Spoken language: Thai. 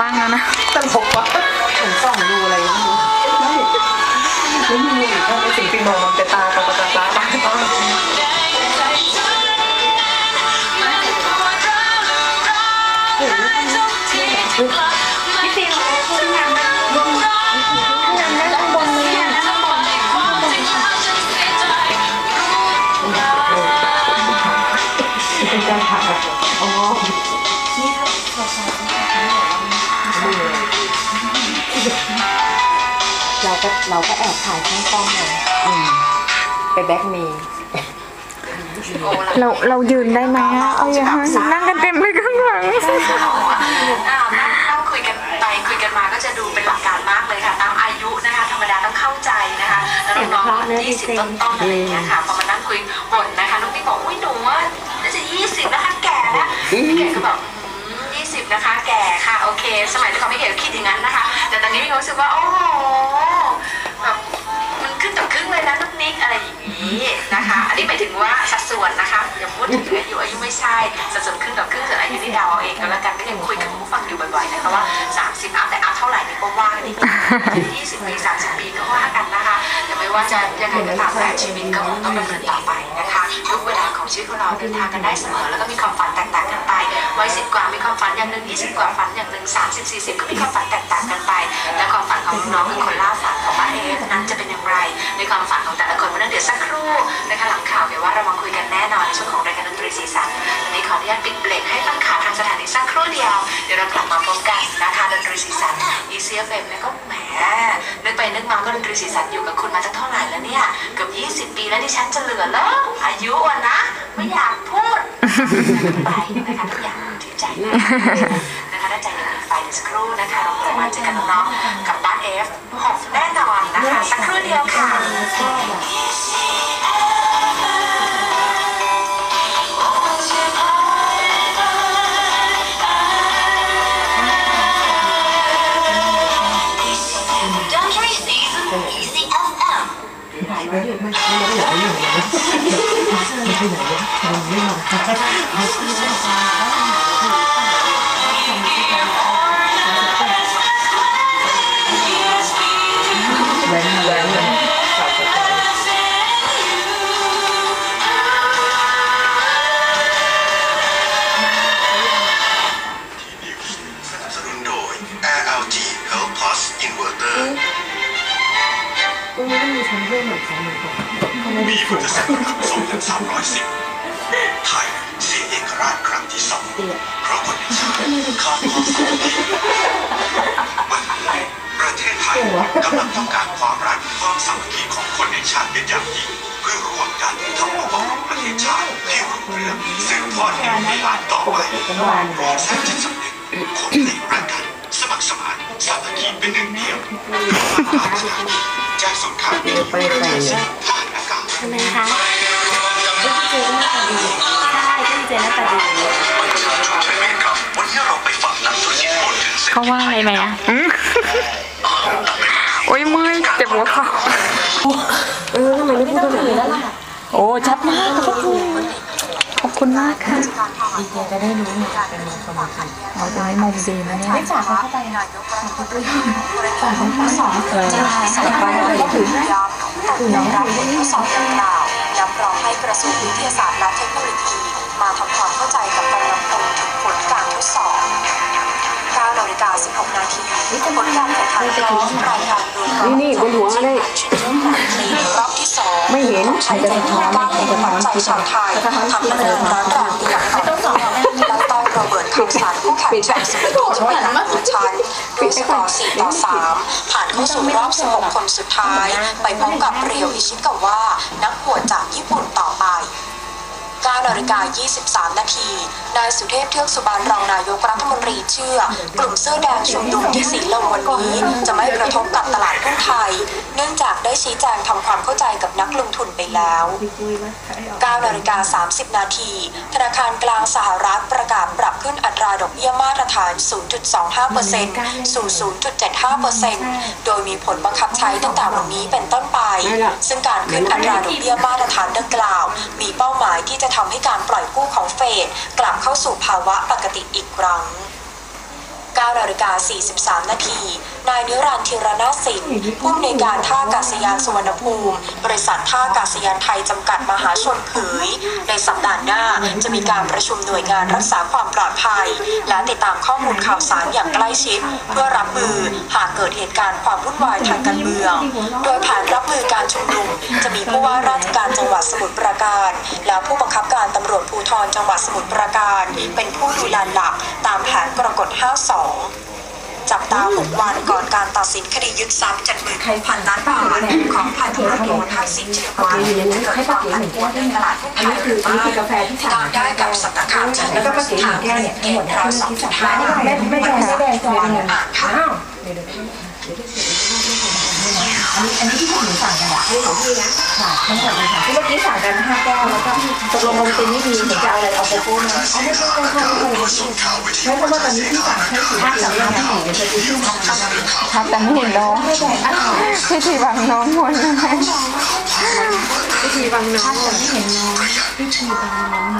บ้างแล้วนะตลกวะผมส่องดูอะไรไม่รู้ไม่ไม่มีอีกว่าไม่สิงปีมองมันจะตาตาตาตาตาตาตาใจฉันมันปวดร้าวร้องไห้ทุกทีกลั เราก็เราก็แอบถ่ายข้างกล้องเลยอืมไปแบ็กเมย์เราเรายืนได้ไหมอะเอาอย่างนั้นนั่งกันเต็มเลยข้างหลัง อ่านั่งนั่งคุยกันไปคุยกันมาก็จะดูเป็นหลักการมากเลยค่ะ ตามอายุนะคะ ธรรมดาต้องเข้าใจนะคะแล้วน้องๆยี่สิบต้นๆอะไรอย่างเงี้ยค่ะพอมานั่งคุยบ่นนะคะน้องพี่บอกอุ้ยหนูว่าน่าจะยี่สิบนะคะแก่แล้วพี่แก่ก็บอกยี่สิ บนะคะ แก่ค่ะโอเค สมัยที่เขาไม่แก่ก็คิดอย่างนั้นนะคะ แต่ตอนนี้มีความรู้สึกว่าโอ้โหแบบมันขึ้นต่อครึ่งเลยนะลูกนิกอะไรอย่างนี้นะคะ อันนี้หมายถึงว่าสัดส่วนนะคะอย่าพูดถึงอายุอายุไม่ใช่สัดส่วนครึ่งต่อครึ่งส่วนอายุนี่เดาเอาเองก็แล้วกันก็ยังคุยกับผู้ฟังอยู่บ่อยๆนะคะว่า30อัพแต่อัพเท่าไหร่นี่ก็ว่ากันอีก20ปี30ปีก็ว่ากันนะคะ ว่าจะยังไงก็ตามแต่ชีวิตก็คงต้องดำเนินต่อไปนะคะทุกเวลาของชีวิตของเราเดินทางกันได้เสมอแล้วก็มีความฝันแตกต่างกันไปวัยสิบกว่ามีความฝันอย่างหนึ่ง20กว่าฝันอย่างหนึ่ง30 40ก็มีความฝันแตกต่างกันไป และความฝันของน้องคือคนล่าฝันของบ้านเอฟนั้นจะเป็นอย่างไร ในความฝันของแต่ละคนวันนั้นเดี๋ยวสักครู่นะคะหลังข่าวเดี๋ยวว่าเรามาคุยกันแน่นอนในช่วงของรายการดนตรีสีสันวันนี้ขออนุญาตปิดเบรกให้ฟังขาทางสถาน เดียว เดี๋ยวเรากลับมาพบกันนะคะดนตรีสีสัน ECFM เนี่ยก็แหมนึกไปนึกมาก็ดนตรีสีสันอยู่กับคุณมาตั้งเท่าไหร่แล้วเนี่ย เกือบ20 ปีแล้วดิฉันจะเหลือแล้วอายุอะนะ ไม่อยากพูดไปนะคะทุกอย่างที่ใจนะนะคะถ้าใจยังมีไฟเดี๋ยวสักครู่นะคะเราจะมาเจอกันน้องกับบ้าน F 6แน่นอนนะคะสักครู่เดียวค่ะ 我给你看我两眼睛一睁我就看见了两个眼睛我没买然后我就看见了然后我就 มีพุทธศักราช2310ไทยเสียเอกราชครั้งที่สองเพราะคนในชาติขาดความสามัคคีวันนี้ประเทศไทยกำลังต้องการความรักความสามัคคีของคนในชาติเป็นอย่างยิ่งเพื่อร่วมกันทำเอาบำรุงประเทศชาติให้รุ่งเรืองสืบทอดให้มีหลานต่อไปรวมสร้างจิตสำนึกคนที่รักกันสมัครสมานสามัคคีเป็นหนึ่งเดียวแจ้งสุดข่าววิทยุกระจายเสียงผ่านอากา ศทำไมคะพี่เจหน้าตาดีใช่พี่เจหน้าตาดีประชาชนใช้บริการเขาว่าอะไรไหมอะอืมโอ้ยเมื่อยเจ็บหัวเข่าเออทำไมไม่พูดถึงแล้วล่ะโอ้ชัดมากขอบคุณขอบคุณมากค่ะดีเจจะได้รู้เนี่ยเป็นมงคลจริงเราจะให้มุมดีนะเนี่ยไม่ฝากเขาเข้าไปนะฝากเขาไปสองเออฝากไปเลยก็ถือ ย้ำตรวจรับผลทดสอบดังกล่าวย้ำรองให้กระทรวงวิทยาศาสตร์และเทคโนโลยี มาทำความเข้าใจกับกำลังพลถึงผลการทดสอบ9นาฬิกา16นาทีผลการแข่งขันร้องรายงานโดยกองนี่นี่บนหัวอะไรชิงแชมป์การเลงรอบที่สองไม่เห็นใช้ใจที่ก้าวเป็นขวัญใจชาวไทยทำคะแนนร้อนแรงอย่างต่อเนื่องและต้อยโร เบิร์ตคำสารผู้แข่งจากสวิตช์เป็นผู้ชันด้วยสกอร์4ต่อ 3 ผ่านเข้าสู่รอบ 16 คนสุดท้าย ไปพบกับเรียวอิชิกาวะนักบวชจากญี่ปุ่นต่อไป 9นาฬิกา23 นาที นายสุเทพเทือกสุบานรองนายกรัฐมนตรีเชื่อ กลุ่มเสื้อแดงชุมนุมที่สีลมวันนี้ จะไม่กระทบกับตลาดหุ้นไทย เนื่องจากได้ชี้แจงทำความเข้าใจกับนักลงทุนไปแล้ว9นาฬิกา30 นาที ธนาคารกลางสหรัฐประกาศปรับขึ้นอัตราดอกเบี้ยมาตรฐาน 0.25%สู่ 0.75%โดยมีผลบังคับใช้ตั้งแต่วันนี้เป็นต้นไป ซึ่งการขึ้นอัตราดอกเบี้ยมาตรฐานดังกล่าวมีเป้าหมาย ที่จะทำให้การปล่อยกู้ของเฟดกลับเข้าสู่ภาวะปกติอีกครั้ง 9นาฬิกา43 นาที นายนิรันดร์ธีรนาถสินผู้อำนวยการท่าอากาศยานสุวรรณภูมิ บริษัทท่าอากาศยานไทยจำกัดมหาชนเผย ในสัปดาห์หน้าจะมีการประชุมหน่วยงานรักษาความปลอดภัย และติดตามข้อมูลข่าวสารอย่างใกล้ชิด เพื่อรับมือหากเกิดเหตุการณ์ความวุ่นวายทางการเมือง โดยแผนรับมือการชุมนุม จะมีผู้ว่าราชการจังหวัดสมุทรปราการ และผู้บังคับการตำรวจภูธรจังหวัดสมุทรปราการ เป็นผู้ดูแลหลักตามแผน กรกฎ 52 จับตา 6 วันก่อนการตัดสินคดียึดทรัพย์76,000ล้านบาทของพันตำรวจโททักษิณชินวัตรเกิดความผันผวนในตลาดหุ้นไทยหรือไม่ติดตามได้กับสำนักข่าวชั้นแล้วก็ป้าเก๋หญิงแก้วเนี่ยทั้งหมดเราสองจุดห้าไม่ไม่แดงไม่แดงจอยเนี่ยอ้าวเดี๋ยวเดี๋ยวเดี๋ยวอันนี้อันนี้ สั่งกันอะให้ของพี่นะค่ะทั้งหมดเลยค่ะที่เมื่อกี้สั่งกันห้าแก้วแล้วก็ตกลงลงเป็นนี่ดีเหมือนจะเอาอะไรเอาไปโป้นะเอาไม่ใช่ไม่ใช่ไม่ใช่ส่งข่าวไปที่ไม่เพราะว่าตอนนี้พี่สั่งให้สี่ห้าสามห้าสี่เดี๋ยวจะดูชื่อทางทางครับแต่ไม่เห็นน้องไม่ใช่อ้าวพี่ทีบังน้องหมดเลยพี่ทีบางน้องไม่เห็นน้องพี่ทีบางน้อง